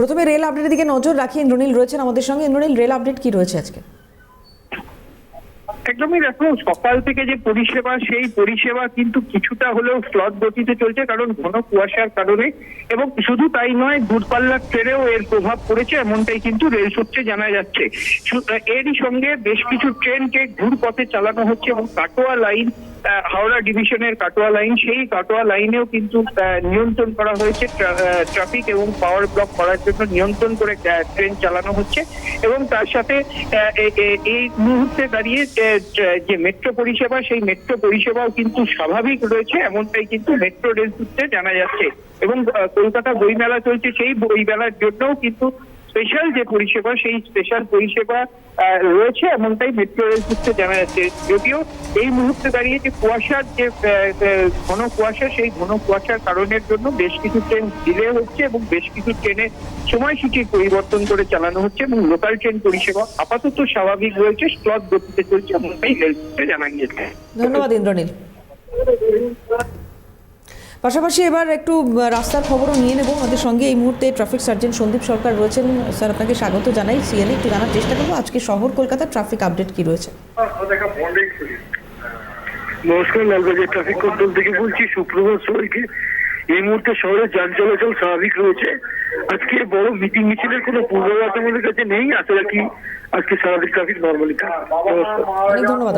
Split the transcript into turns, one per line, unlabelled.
প্রথমে রেল আপডেটের দিকে নজর রাখি ইন্দ্রনীল রয়েছেন আমাদের সঙ্গে। ইন্দ্রনীল রেল আপডেট কি রয়েছে আজকে?
একদমই দেখো সকাল থেকে যে পরিষেবা, সেই পরিষেবা কিন্তু কিছুটা হলেও স্লট গতিতে চলছে, কারণ ঘন কুয়াশার কারণে এবং শুধু তাই নয়, দূরপাল্লার ট্রেনেও এর প্রভাব পড়েছে, এমনটাই কিন্তু রেল সূত্রে জানা যাচ্ছে। এরই সঙ্গে বেশ কিছু ট্রেনকে ঘুর পথে চালানো হচ্ছে এবং কাটোয়া লাইন হাওড়া ডিভিশনের কাটোয়া লাইন, সেই কাটোয়া লাইনেও কিন্তু নিয়ন্ত্রণ করা হয়েছে ট্রাফিক এবং পাওয়ার ব্লক করার জন্য নিয়ন্ত্রণ করে ট্রেন চালানো হচ্ছে এবং তার সাথে এই মুহূর্তে দাঁড়িয়ে যে মেট্রো পরিষেবা, সেই মেট্রো পরিষেবাও কিন্তু স্বাভাবিক রয়েছে, এমনটাই কিন্তু মেট্রো রেল সূত্রে জানা যাচ্ছে এবং কলকাতা বইমেলা চলছে, সেই বইমেলার জন্যও কিন্তু স্পেশাল যে পরিষেবা, সেই স্পেশাল পরিষেবা রয়েছে এমনটাই মেট্রো রেল সূত্রে জানা যাচ্ছে। যদিও এই মুহূর্তে দাঁড়িয়ে যে কুয়াশার যে ঘন কুয়াশা, সেই ঘন কুয়াশার কারণের জন্য বেশ কিছু ট্রেন ডিলে হচ্ছে এবং বেশ কিছু ট্রেনে সময়সূচি পরিবর্তন করে চালানো হচ্ছে এবং লোকাল ট্রেন পরিষেবা আপাতত স্বাভাবিক রয়েছে স্লট গতিতে চলছে এমনটাই রেল সূত্রে জানা গিয়েছে।
ধন্যবাদ, ইন্দ্রনীল। পাশাপাশি এবার একটু রাস্তার খবরও নিয়ে নেব। আমাদের সঙ্গে এই মুহূর্তে ট্রাফিক সার্জন সন্দীপ সরকার রয়েছেন। স্যার আপনাকে স্বাগত জানাই। সিএলএ একটু জানার চেষ্টা করব। আজকে শহর কলকাতার ট্রাফিক আপডেট কি রয়েছে?
নমস্কার লালবাজার ট্রাফিক কন্ট্রোল থেকে বলছি সুপ্রভাত সবাইকে। এই মুহূর্তে শহরে যান চলাচল স্বাভাবিক রয়েছে। আজকে বড় মিটিং মিছিলের কোনো পূর্বাভাস আমাদের কাছে নেই। আশা রাখি আজকে স্বাভাবিক ট্রাফিক নর্মালি নমস্কার।
ধন্যবাদ